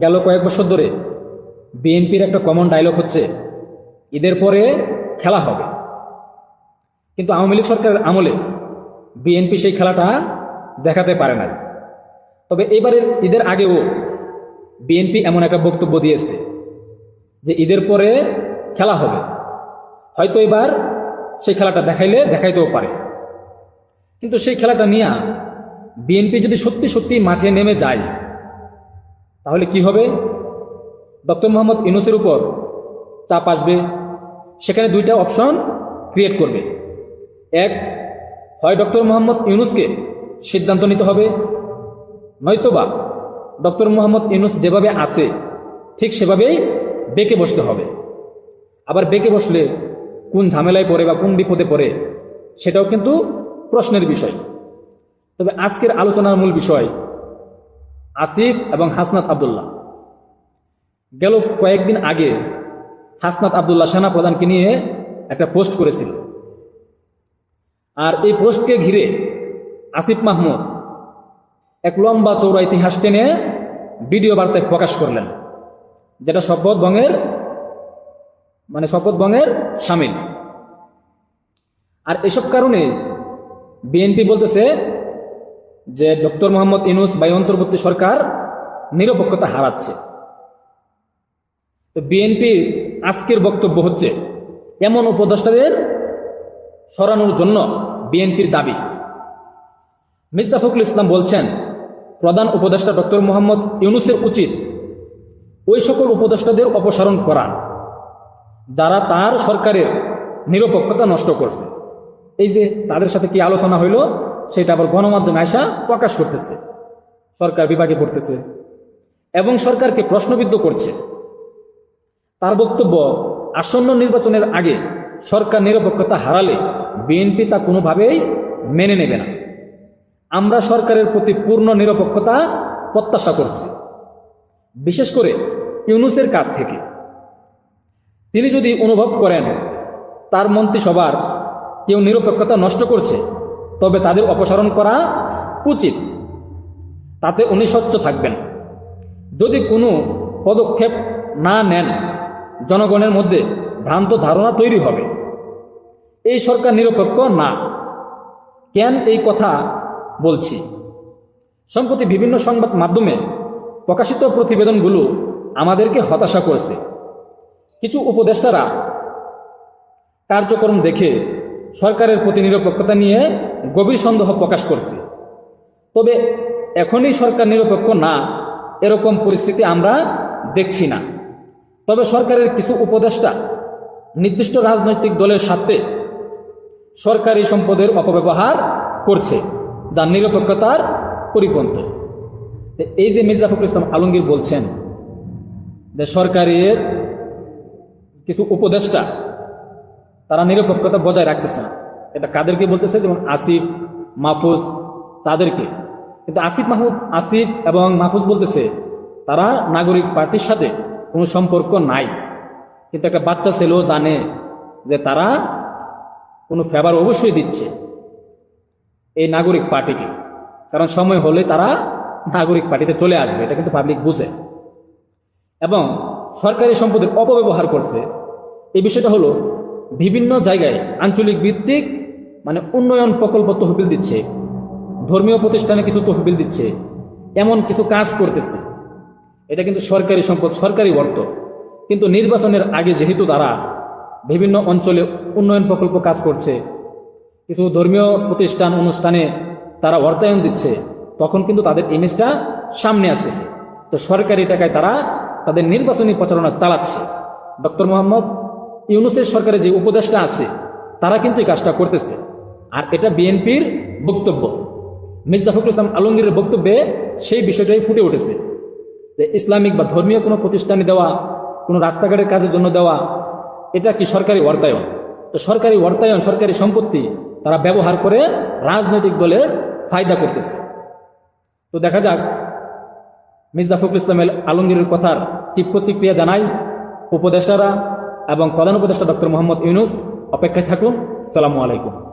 গেল কয়েক বছর ধরে বিএনপির একটা কমন ডায়লগ হচ্ছে, ঈদের পরে খেলা হবে। কিন্তু আওয়ামী লীগ সরকারের আমলে বিএনপি সেই খেলাটা দেখাতে পারে নাই। তবে এবারের ঈদের আগেও বিএনপি এমন একটা বক্তব্য দিয়েছে যে ঈদের পরে খেলা হবে। হয়তো এবার সেই খেলাটা দেখাইলে দেখাইতেও পারে। কিন্তু সেই খেলাটা নিয়ে বিএনপি যদি সত্যি সত্যি মাঠে নেমে যায় তাহলে কি হবে? ডক্টর মোহাম্মদ ইউনুসের উপর চাপ আসবে। সেখানে দুইটা অপশন ক্রিয়েট করবে। এক, হয় ডক্টর মোহাম্মদ ইউনুসকে সিদ্ধান্ত নিতে হবে, নয়তোবা ডক্টর মোহাম্মদ ইউনুস যেভাবে আছে, ঠিক সেভাবেই বেঁকে বসতে হবে। আবার বেঁকে বসলে কোন ঝামেলায় পড়ে বা কোন বিপদে পড়ে, সেটাও কিন্তু প্রশ্নের বিষয়। তবে আজকের আলোচনার মূল বিষয় আসিফ এবং হাসনাত আবদুল্লাহ। গেল কয়েকদিন আগে হাসনাত আবদুল্লাহ সেনা প্রধানকে নিয়ে একটা পোস্ট করেছিল। আর এই পোস্টকে ঘিরে আসিফ মাহমুদ এক লম্বা চৌড়া ইতিহাস টেনে ভিডিও বার্তায় প্রকাশ করলেন, যেটা শপথ বঙ্গের মানে শপথ বঙ্গের সামিল। আর এসব কারণে বিএনপি বলতেছে যে ডক্টর মোহাম্মদ ইনুস বা অন্তর্বর্তী সরকার নিরপেক্ষতা হারাচ্ছে। তো বিএনপির আজকের বক্তব্য হচ্ছে, এমন উপদেষ্টাদের সরানোর জন্য বিএনপির দাবি। মির্জা ফখরুল ইসলাম বলছেন, প্রধান উপদেষ্টা ডক্টর মোহাম্মদ ইউনুসের উচিত ওই সকল উপদেষ্টাদের অপসারণ করা, যারা তার সরকারের নিরপেক্ষতা নষ্ট করছে। এই যে তাদের সাথে কি আলোচনা হইল? সেটা আবার গণমাধ্যমে আয়সা প্রকাশ করতেছে। সরকার বিভাগে পড়তেছে। এবং সরকারকে প্রশ্নবিদ্ধ করছে। তার বক্তব্য, আসন্ন নির্বাচনের আগে সরকার নিরপেক্ষতা হারালে বিএনপি তা কোনোভাবেই মেনে নেবে না। আমরা সরকারের প্রতি পূর্ণ নিরপেক্ষতা প্রত্যাশা করছি। বিশেষ করে ইউনুসের কাছ থেকে। তিনি যদি অনুভব করেন, তার মন্ত্রিসভার কেউ নিরপেক্ষতা নষ্ট করছে তবে তাদের অপসারণ করা উচিত। তাতে উনি স্বচ্ছ থাকবেন। যদি কোনো পদক্ষেপ না নেন, জনগণের মধ্যে ভ্রান্ত ধারণা তৈরি হবে। এই সরকার নিরপেক্ষ না। কেন এই কথা বলছি? সম্প্রতি বিভিন্ন সংবাদ মাধ্যমে প্রকাশিত প্রতিবেদনগুলো আমাদেরকে হতাশা করেছে। কিছু উপদেষ্টারা কার্যক্রম দেখে সরকারের প্রতি নিরপেক্ষতা নিয়ে গভীর সন্দেহ প্রকাশ করছে। তবে এখনই সরকার নিরপেক্ষ না, এরকম পরিস্থিতি আমরা দেখছি না। তবে সরকারের কিছু উপদেষ্টা নির্দিষ্ট রাজনৈতিক দলের সাথে সরকারি সম্পদের অপব্যবহার করছে যা নিরপেক্ষতার পরিপন্থী। এই যে মির্জা ফখরুল ইসলাম আলমগীর বলছেন যে সরকারের কিছু উপদেষ্টা তারা নিরপেক্ষতা বজায় রাখতেছে না। এটা কাদেরকে বলতেছে? যেমন আসিফ, মাহফুজ, তাদেরকে। কিন্তু আসিফ মাহমুদ আসিফ এবং মাহফুজ বলতেছে, তারা নাগরিক পার্টির সাথে কোনো সম্পর্ক নাই। কিন্তু একটা বাচ্চা ছেলেও জানে যে তারা কোনো ফেভার অবশ্যই দিচ্ছে এই নাগরিক পার্টিকে। কারণ সময় হলে তারা নাগরিক পার্টিতে চলে আসবে, এটা কিন্তু পাবলিক বুঝে। এবং সরকারি সম্পদের অপব্যবহার করছে। এই বিষয়টা হলো বিভিন্ন জায়গায় আঞ্চলিক ভিত্তিক মানে উন্নয়ন প্রকল্প তহবিল দিচ্ছে। ধর্মীয় প্রতিষ্ঠানে কিছু তহবিল দিচ্ছে। এমন কিছু কাজ করতেছে। এটা কিন্তু সরকারি সম্পদ, সরকারি অর্থ। কিন্তু নির্বাচনের আগে যেহেতু তারা বিভিন্ন অঞ্চলে উন্নয়ন প্রকল্প কাজ করছে, কিছু ধর্মীয় প্রতিষ্ঠান, অনুষ্ঠানে তারা অর্থায়ন দিচ্ছে, তখন কিন্তু তাদের ইমেজটা সামনে আসতেছে। তো সরকারি টাকায় তারা তাদের নির্বাচনী প্রচারণা চালাচ্ছে। ডক্টর মোহাম্মদ ইউনুসের সরকারের যে উপদেষ্টা আছে, তারা কিন্তু এই কাজটা করতেছে। আর এটা বিএনপির বক্তব্য। মির্জা ফখরুল ইসলাম আলমগীরের বক্তব্যে সেই বিষয়টাই ফুটে উঠেছে। যে ইসলামিক বা ধর্মীয় কোনো প্রতিষ্ঠানে দেওয়া, কোনো রাস্তাঘাটের কাজের জন্য দেওয়া, এটা কি সরকারি অর্থায়ন তো সরকারি অর্থায়ন সরকারি সম্পত্তি তারা ব্যবহার করে রাজনৈতিক দলের ফায়দা করতেছে। তো দেখা যাক, মির্জা ফখরুল ইসলামের আলমগীরের কথার কি প্রতিক্রিয়া জানাই উপদেষ্টারা এবং প্রধান উপদেষ্টা ডক্টর মোহাম্মদ ইউনুস অপেক্ষায় থাকুন। সালামু আলাইকুম।